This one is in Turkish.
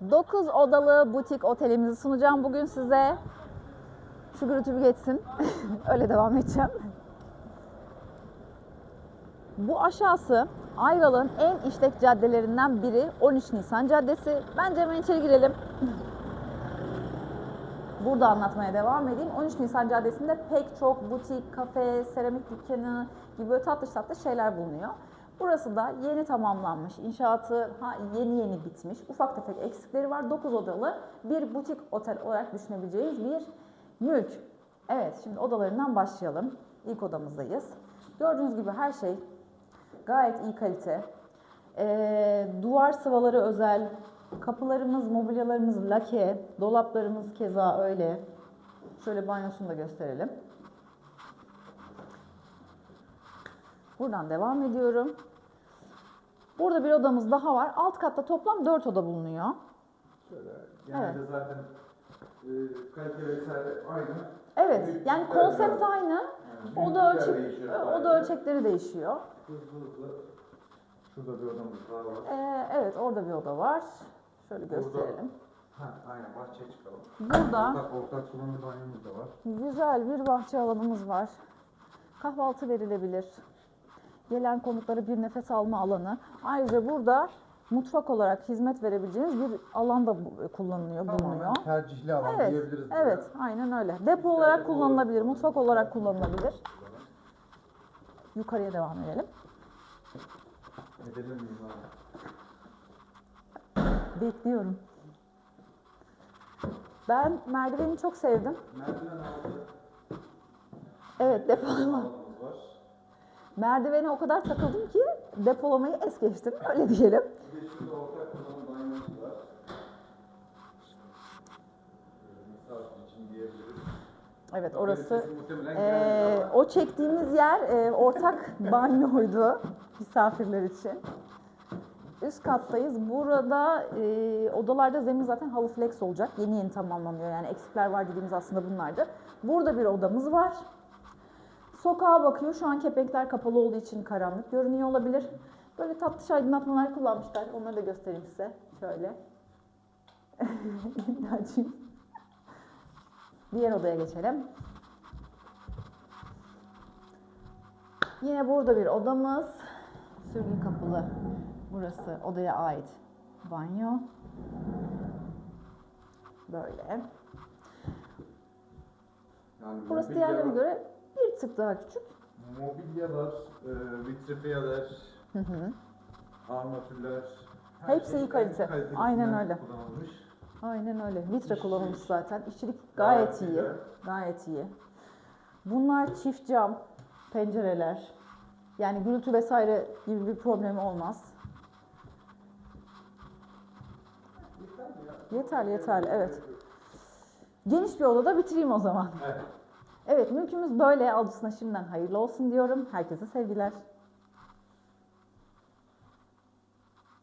9 odalı butik otelimizi sunacağım bugün size. Şu gürültü geçsin. Öyle devam edeceğim. Bu aşağısı Ayvalık'ın en işlek caddelerinden biri 13 Nisan Caddesi. Bence hemen içeri girelim. Burada anlatmaya devam edeyim. 13 Nisan Caddesi'nde pek çok butik, kafe, seramik dükkanı gibi tatlı tatlı şeyler bulunuyor. Burası da yeni tamamlanmış. İnşaatı ha, yeni yeni bitmiş. Ufak tefek eksikleri var. 9 odalı bir butik otel olarak düşünebileceğiniz bir mülk. Evet, şimdi odalarından başlayalım. İlk odamızdayız. Gördüğünüz gibi her şey gayet iyi kalite. Ee, duvar sıvaları özel. Kapılarımız, mobilyalarımız lake. Dolaplarımız keza öyle. Şöyle banyosunu da gösterelim. Buradan devam ediyorum. Burada bir odamız daha var. Alt katta toplam 4 oda bulunuyor. Şöyle, genelde Evet. zaten e, kalite vesaire aynı. Evet, Büyük yani konsept var. aynı. Yani Oda ölçek, değişiyor oda ölçekleri değişiyor. Hızlı hızlı. Şurada bir odamız daha var. Ee, evet, orada bir oda var. Şöyle Burada- gösterelim. Ha, aynen bahçeye çıkalım. Burada Ortak, ortak kullanımlı banyomuz da var. güzel bir bahçe alanımız var. Kahvaltı verilebilir. Gelen konuklara bir nefes alma alanı. Ayrıca burada mutfak olarak hizmet verebileceğiniz bir alan da bu- kullanılıyor, bulunuyor. Tercihli alan Evet, diyebiliriz. buraya. evet, aynen öyle. Depo olarak kullanılabilir, mutfak olarak kullanılabilir. Yukarıya devam edelim. Edelim abi? Bekliyorum. Ben merdiveni çok sevdim. Merdiven altı Evet, depolama. Merdivene o kadar takıldım ki depolamayı es geçtim. Öyle diyelim. Evet, orası ama o çektiğimiz yer e, ortak banyoydu misafirler için. Üst kattayız. Burada e, odalarda zemin zaten halı flex olacak. Yeni yeni tamamlanıyor. Yani eksikler var dediğimiz aslında bunlardı. Burada bir odamız var. Sokağa bakıyor. Şu an kepenkler kapalı olduğu için karanlık görünüyor olabilir. Böyle tatlış aydınlatmalar kullanmışlar. Onları da göstereyim size. Şöyle. Açayım. Diğer odaya geçelim. Yine burada bir odamız. Sürgün kapılı. Burası odaya ait banyo. Böyle. yani Burası diğerlerine göre bir tık daha küçük. Mobilyalar, e, vitrifiyeler, Hı hı. armatürler. her Hepsi şey iyi kalite. kalitesinden Aynen öyle. Kullanılmış. Aynen öyle. Vitre İş- kullanılmış zaten. İşçilik gayet Gayet iyi. güzel. Gayet iyi. Bunlar çift cam pencereler. Yani gürültü vesaire gibi bir problemi olmaz. Yeterli yeterli evet. Geniş bir odada bitireyim o zaman. Evet. Evet mülkümüz böyle. Alıcısına şimdiden hayırlı olsun diyorum. Herkese sevgiler.